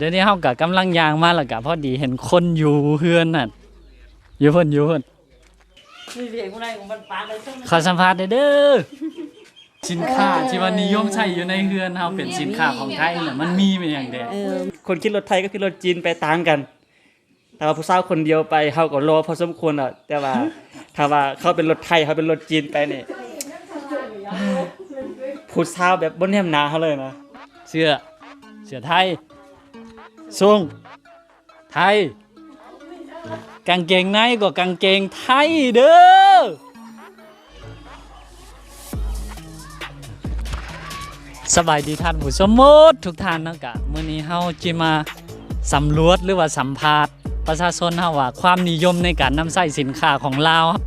เดี๋ยวนี้เฮาก็กำลังย่างมาแล้วก็พอดีเห็นคนอยู่เฮือนน่ะอยู่เพิ่นอยู่เพิ่นมีเสียงคนใดของมันปาเลยซึ่งขอสัมภาษณ์หน่อยเด้อสินค้าที่ว่านิยมใช้อยู่ในเฮือนเฮาเป็นสินค้าของไทยน่ะมันมีเป็นอย่างใดเออคนคิดรถไทยก็คิดรถจีนไปต่างกัน แต่ว่าผู้สาวคนเดียวไปเขาก็รอพอสมควรอะแต่ว่าถ้าว่าเขาเป็นรถไทยเขาเป็นรถจีนไปนี่ผู้สาวแบบบนแนมหนาเขาเลยนะเสื้อเสื้อไทย ทรงไทย กางเกงในก็กางเกงไทยเด้อสบายดีท่านผู้ชมมดทุกท่านนะกะมื้อนี้เฮาจิมาสำรวจหรือว่าสัมภาษณ์ประชาชนเฮาว่าความนิยมในการนำใช้สินค้าของลาวครับ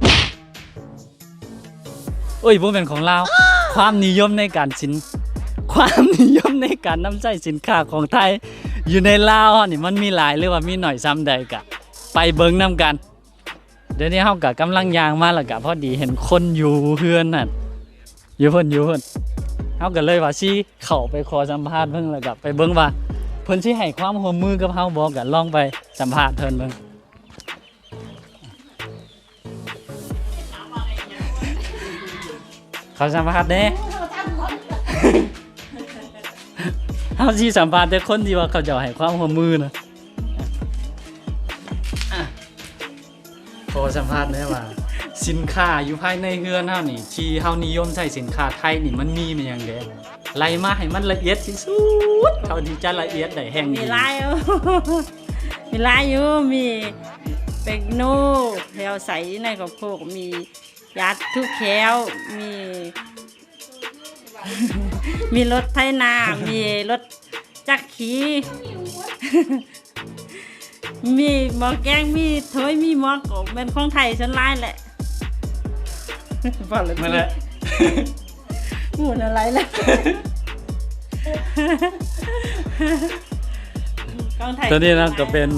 โอ้ยบ่แม่นของลาวความนิยมในการสิน ความนิยมในการนำใช้สินค้าของไทย อยู่ในลาวนี่มันมีหลายหรือว่ามีหน่อยซ้ำใดกะ ไปเบิ่งนํกัน เดี๋ยวนี้เฮาก็กำลังยางมาแล้วก็พอดีเห็นคนอยู่เฮือนน่ะอยู่เพิ่นอยู่เพิ่นเฮาก็เลยว่าสิเข้าไปขอสัมภาษณ์เพิ่นแล้วก็ไปเบิ่งว่าเพิ่นสิให้ความร่วมมือกับเฮาบ่ก็ลองไปสัมภาษณ์เพิ่นเบิ่งขอสัมภาษณ์เด้ เฮาสิสัมภาษณ์แต่คนที่ว่าเขาจะให้ความร่วมมือนะอะขอสัมภาษณ์ได้ว่า สินค้าอยู่ภายในเฮือนเฮานี่ ที่เฮานิยมใช้สินค้าไทยนี่มันมีมันหยังเด้ไล่มาให้มันละเอียดที่สุดเท่าที่จะละเอียดได้แห่งมีดีลายอยู่มีลายอยู่มีเป็กโน่แถวใสในกับโคกมียัดทุกแควมี มีรถไถนา มีรถจักรขีมีหมอแกง มีถ้วยมีหมอกบเป็นของไทยฉันไล่แหละบอกเลยนั่นแหละพูดอะไรล่ะของไทยตัวนี้นะก็เป็น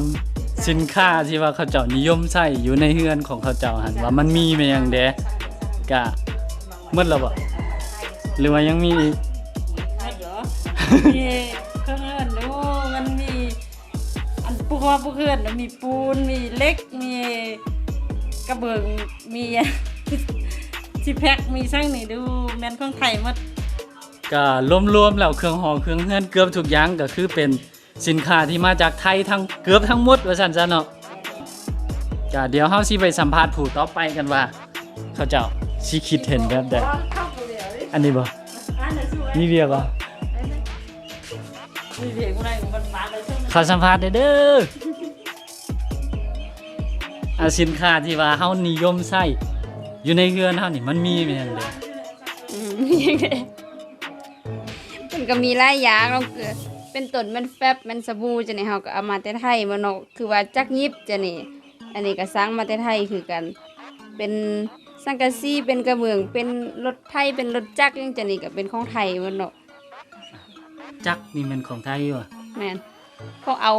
สินค้าที่ว่าเขาเจ้านิยมใช้อยู่ในเฮือนของเขาเจ้าหันว่ามันมีมันหยังเด้กะหมดแล้วบ่ หรือว่ายังมีอีกเหรอมีเครื่องเอินดูมันมี อันปูว่าปูเขื่อนมีปูน มีเหล็ก มีกระเบื้องมีที่แพ็คมีช่างนี่ดูแมนของไทยหมดก็รวมๆแล้วเครื่องหอเครื่องเฮือนเกือบทุกอย่างก็คือเป็นสินค้าที่มาจากไทยทั้งเกือบทั้งหมดว่าซั่นซะเนาะก็เดี๋ยวเฮาสิไปสัมภาษณ์ผู้ต่อไปกันว่า เขาเจ้าสิคิดเห็นแบบใด อันนี้บ่มีเวียบ่มีเสียงอะไรของมันมาเลยใช่ไหมขอสัมภาษณ์หน่อยเด้ออาสินค้าที่ว่าเฮานิยมใช้อยู่ในเรือนเฮานี่มันมีเป็นจังไดอืมยังไงมันก็มีหลายอย่างเราคือเป็นต้นมันแฟบมันสบู่จะนี่เฮาก็เอามาแต่ไทยมาเนาะคือว่าจักยิบจะนี่อันนี้ก็สร้างมาแต่ไทยคือกัน เป็น สังกะสีเป็นกระเบื้องเป็นรถไทยเป็นรถจักรยังจะนี่ก็เป็นของไทยหมดเนาะจักนี่แมันของไทยว่ะแม่นเขาเอา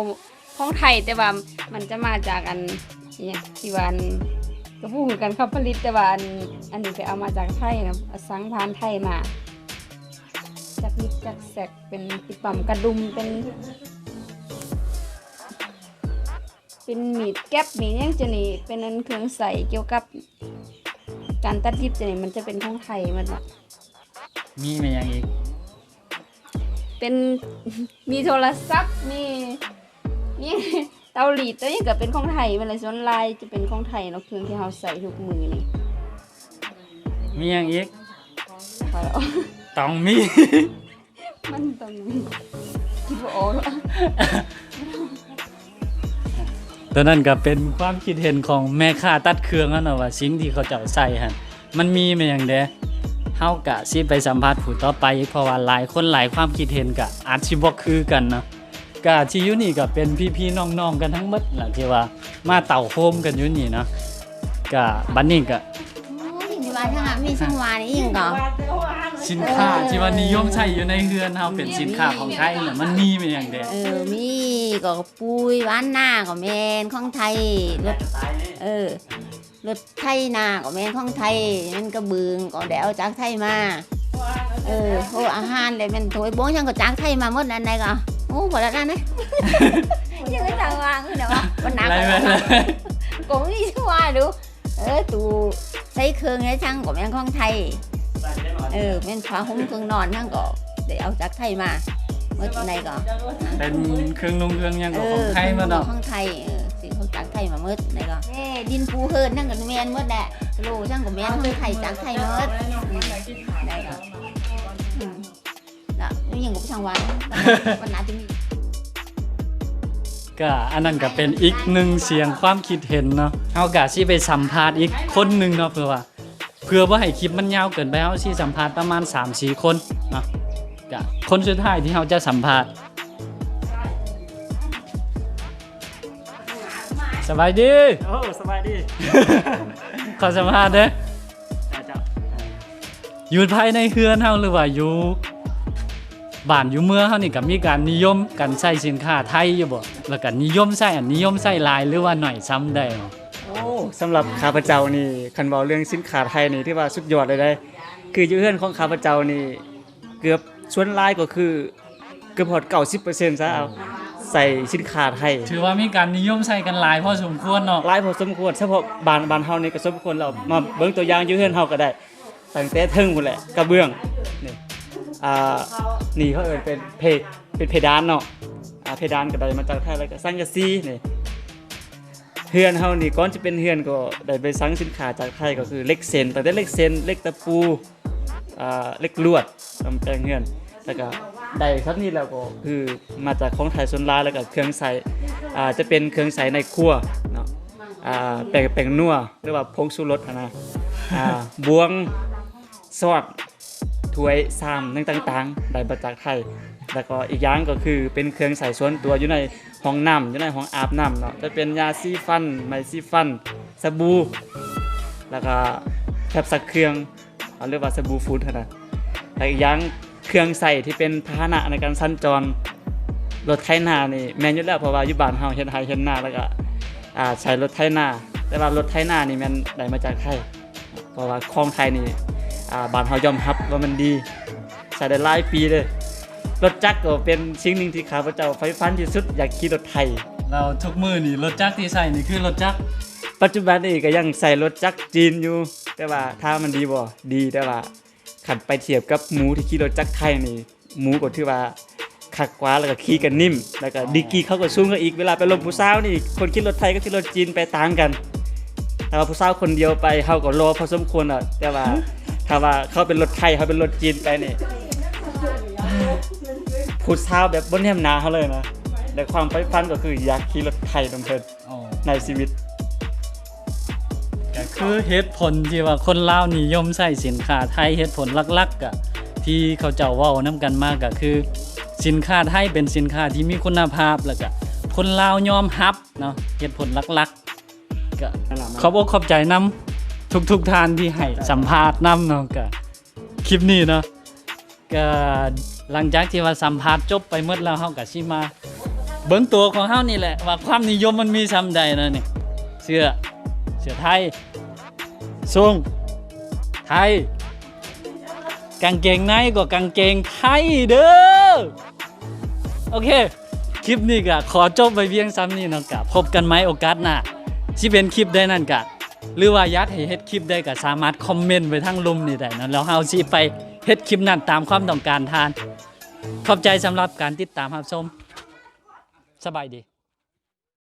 ของไทยแต่ว่ามันจะมาจากอันเนี่ยที่ว่าอันก็พูดคือกันเขาผลิตแต่ว่าอันอันนี้ไปเอามาจากไทยนะเอาสังพานไทยมาจากนิดจากแสกเป็นติปั่มกระดุมเป็น เป็นมีดแก๊บมีดหยังจะนี่เป็นอันเครื่องใส่เกี่ยวกับ การตัดยิบจะนี่มันจะเป็นของไทยหมันเนาะมีแม่นหยังอีก เป็นมีโทรศัพท์มีมีเตาหลีดตัวนี้ก็เป็นของไทยมันเลยส่วนลายจะเป็นของไทยเนาะเครื่องที่เราใส่ทุกมือนี่มีหยังอีกพอแล้วต้องมี มันต้องมีคิดว่าโอ้ ตัวนั้นก็เป็นความคิดเห็นของแม่ค้าตัดเครื่องนั่นนะว่าสิ่งที่เขาเจ้าใส่ฮะมันมีมาอย่างเด้เฮากะสิไปสัมภาษณ์ผู้ต่อไปเพราะว่าหลายคนหลายความคิดเห็นก็อาจสิบ่คือกันเนาะกะที่อยู่นี่ก็เป็นพี่ๆน้องๆกันทั้งหมดล่ะที่ว่ามาเต่าโฮมกันอยู่นี่เนาะกะบัดนี้ก็ ว่าถ้าหากมีช่องวานี่ยิงก่อสินค้าที่ว่านิยมใช้อยู่ในเฮือนเฮาเป็นสินค้าของไทยน่ะมันมีแม่นหยังเด้เออมีก็ปุยหวานหน้าก็แมนของไทยรถเออรถไทยหน้าก็แมนของไทยนั่นก็บึงก็ได้เอาจากไทยมาเออโอ้อาหารเลยแมันโถยโบ้งยังก็จากไทยมาหมดอันไหนก็โอ้ ngu mà đã ra đấy nhưng cái thằng hoàng cái nào con nào ไรไหม cũng đi ra ngoài được ờ tụ thấy khương cái chăng của men con thầy ừ men khóa húng khương nòn chăng có để áo chắc thầy mà mới chỗ này có เป็นเครื่องนุ่งเครื่องหยังของ ừ ไทยมาเนาะ con thầy ừ, thì không chắc thầy mà mất này có Ê, đin phu hơn chăng còn men mất đẻ lù chăng của men không thầy chắc thầy mất ừ. đây có ừ. đó nếu như cũng sang ngoài con nào chúng ก็อันนั้นก็เป็นอีกหนึ่งเสียงความคิดเห็นเนาะเฮากะสิไปสัมภาษณ์อีกคนหนึงเนาะเพื่อว่า เพื่อบ่ให้คลิปมันยาวเกินไปเฮาสิสัมภาษณ์ประมาณ3-4คนเนาะก็คนสุดท้ายที่เฮาจะสัมภาษณ์สบายดี โอ้สบายดีขอสัมภาษณ์เด้อเจ้า อยู่ภายในเฮือนเฮาหรือว่าอยู่ บ้านอยู่เมืองเฮานี่ก็มีการนิยมการใช้สินค้าไทยอยู่บ่แล้วก็นิยมใช้อันนิยมใช้หลายหรือว่าหน่อยซ้ำได้บ่โอ้สำหรับข้าพเจ้านี่คันเว้าเรื่องสินค้าไทยนี่ที่ว่าสุดยอดเลยได้ คืออยู่เฮือนของข้าพเจ้านี่เกือบส่วนหลายก็คือเกือบหอด90%ซะเอาใส่สินค้าไทย ถือว่ามีการนิยมใช้กันหลายพอสมควรเนาะ หลายพอสมควรเฉพาะบ้านบ้านเฮานี่ก็สมควรแล้วมาเบิ่งตัวอย่างอยู่เฮือนเฮาก็ได้ตั้งแต่เทิงพุ่นแหละกระเบื้องนี่ อ่านี่เขาเอิ้นเป็นเพดเป็นเพดานเนาะอ่าเพดานก็ได้มาจากไทยแล้วก็สังกะสีนี่เฮือนเฮานี่ก่อนจะเป็นเฮือนก็ได้ไปสั่งสินค้าจากไทยก็คือเล็กเส้นตั้งแต่เล็กเส้นเล็กตะปูอ่าเล็กลวดทำแปลงเฮือนแล้วก็ได้ครับนี่แล้วก็คือมาจากของไทยส่วนลายแล้วก็เครื่องใส่อ่าจะเป็นเครื่องใส่ในครัวเนาะอ่าแป้งแป้งนัวหรือว่าผงชูรสนะอ่าบวงซอส ถ้วยซ้ำนั่งต่างๆได้มาจากไทย แล้วก็อีกอย่างก็คือเป็นเครื่องใส่ส่วนตัวอยู่ในห้องน้ำอยู่ในห้องอาบน้ำเนาะจะเป็นยาซีฟันไมซีฟันสบู่แล้วก็แคปซักเครื่องเอาเรียกว่าสบู่ฟูดนะแล้วอีกอย่างเครื่องใส่ที่เป็นพาหนะในการสัญจรรถไถนานี่แม่นอยู่แล้วเพราะว่าอยู่บ้านเฮาเฮ็ดไร่เฮ็ดนาแล้วก็อ่าใช้รถไถนาแต่ว่ารถไถนานี่มันได้มาจากไทยเพราะว่าของไทยนี่ อ่าบ้านเฮายอมรับว่ามันดีใช้ได้หลายปีเลย รถจักรก็เป็นสิ่งหนึ่งที่ข้าพเจ้าไฟฟันที่สุดอยากขี่รถไทย เราทุกมือนี่รถจักรที่ใส่นี่คือรถจักรปัจจุบันนี่ก็ยังใส่รถจักรจีนอยู่ แต่ว่าถ้ามันดีบ่ดีแต่ว่าขันไปเทียบกับหมูที่ขี่รถจักรไทยนี่หมูก็ถือว่าคักกว่าแล้วก็ขี่กันนิ่ม แล้วก็ดีกรีเขาก็สูงกันอีกเวลาไปลมผู้สาวนี่คนขี่รถไทยกับขี่รถจีนไปต่างกัน แต่ว่าผู้สาวคนเดียวไปเขาก็รอพอสมควรอะแต่ว่า ถ้าว่าเขาเป็นรถไทยเขาเป็นรถจีนไปนี่ผู้สาวแบบบนแนมหนาเขาเลยนะแต่ความไฟฟันก็คืออยากขี่รถไทยนำเพิ่นอ๋อในชีวิตก็คือเหตุผลที่ว่าคนลาวนิยมใช้สินค้าไทยเหตุผลหลักๆก็ที่เขาเจ้าเว้านํกันมากก็คือ สินค้าไทยเป็นสินค้าที่มีคุณภาพแล้วก็คนลาวยอมรับเนาะเหตุผลหลักๆก็ขอบอกขอบใจนํ ทุกๆท่านที่ให้สัมภาษณ์นํเนาะก็คลิปนี้เนาะก็หลังจากที่ว่าสัมภาษณ์จบไปหมดแล้วเฮาก็สิมา เบิ่งตัวของเฮานี่แหละ ว่าความนิยมมันมีซำใดนะนี่เสื้อเสื้อไทยทรงไทย กางเกงในก็กางเกงไทยเด้อโอเค คลิปนี้ก็ขอจบไปเพียงซ้ำนี้เนาะกะพบกันไหมโอกาสหน้าที่เป็นคลิปได้นั่นกะ หรือว่าอยากให้เฮ็ดคลิปได้ก็สามารถคอมเมนต์ไปทั้งลุมนี่ได้นะแล้วเฮาสิไปเฮ็ดคลิปนั้นตามความต้องการทาน ขอบใจสำหรับการติดตามรับชมสบายดี